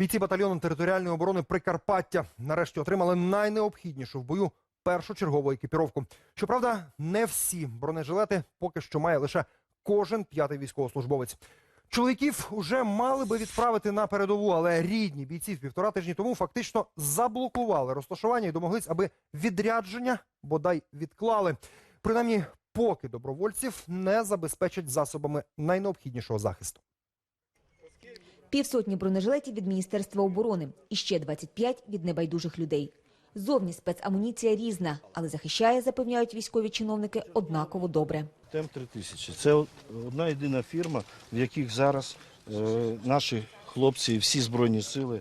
Бійці батальйону територіальної оборони Прикарпаття нарешті отримали найнеобхіднішу в бою першочергову екіпіровку. Щоправда, не всі бронежилети поки що має лише кожен п'ятий військовослужбовець. Чоловіків уже мали би відправити на передову, але рідні бійців півтора тижні тому фактично заблокували розташування і домоглись, аби відрядження бодай відклали. Принаймні, поки добровольців не забезпечать засобами найнеобхіднішого захисту. Півсотні бронежилетів від Міністерства оборони і ще 25 від небайдужих людей. Зовні спецамуніція різна, але захищає, запевняють військові чиновники, однаково добре. Тем 3000 це одна єдина фірма, в яких зараз е, наші хлопці і всі збройні сили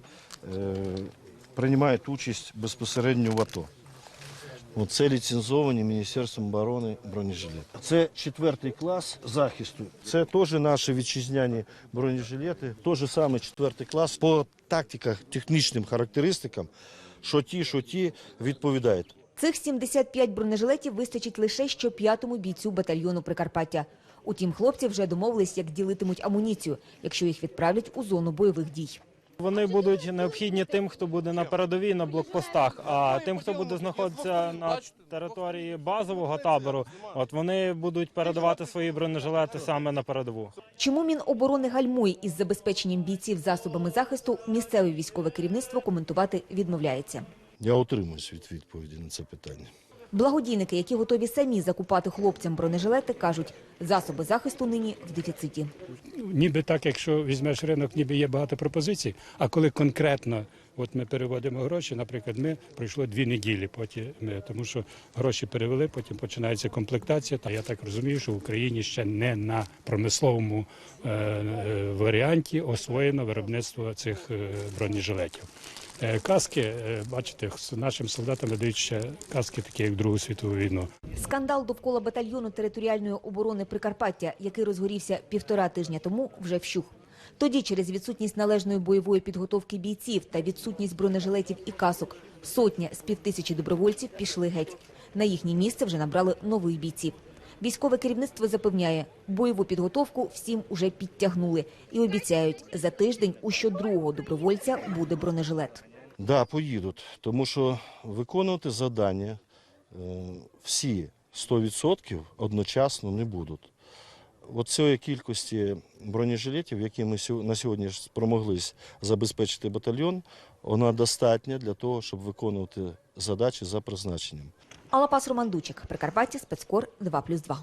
е, приймають участь безпосередньо в АТО. От Це ліцензовані Міністерством оборони бронежилети. Це четвертий клас захисту. Це теж наші вітчизняні бронежилети. Той саме четвертий клас по тактиках, технічним характеристикам, що ті, що ті відповідають. Цих 75 бронежилетів вистачить лише щоп'ятому бійцю батальйону Прикарпаття. Утім, хлопці вже домовились, як ділитимуть амуніцію, якщо їх відправлять у зону бойових дій. Вони будуть необхідні тим, хто буде на передовій на блокпостах. А тим, хто буде знаходитися на території базового табору, от вони будуть передавати свої бронежилети саме на передову. Чому Міноборони гальмує із забезпеченням бійців засобами захисту, місцеве військове керівництво коментувати відмовляється. Я утримуюсь від відповіді на це питання. Благодійники, які готові самі закупати хлопцям бронежилети, кажуть, засоби захисту нині в дефіциті. ніби так, якщо візьмеш ринок, ніби є багато пропозицій. А коли конкретно от ми переводимо гроші, наприклад, ми пройшло дві неділі, потім ми, тому що гроші перевели, потім починається комплектація. Та я так розумію, що в Україні ще не на промисловому е, е, варіанті освоєно виробництво цих е, бронежилетів. Е, Каски, е, бачите, нашим солдатам дають ще каски, такі як Другу світову війну. Скандал довкола батальйону територіальної оборони Прикарпаття, який розгорівся півтора тижня тому, вже вщух. Тоді, через відсутність належної бойової підготовки бійців та відсутність бронежилетів і касок, сотня з півтисячі добровольців пішли геть. На їхнє місце вже набрали нових бійців. Військове керівництво запевняє, бойову підготовку всім уже підтягнули і обіцяють, за тиждень у щодругого добровольця буде бронежилет. Да, поїдуть, тому що виконувати завдання е, всі 100% одночасно не будуть. Цієї кількості бронежилетів, які ми на сьогодні спромоглись забезпечити батальйон, вона достатня для того, щоб виконувати задачі за призначенням. Алапас Романдучик, Прикарпаття, спецкор 2+,2.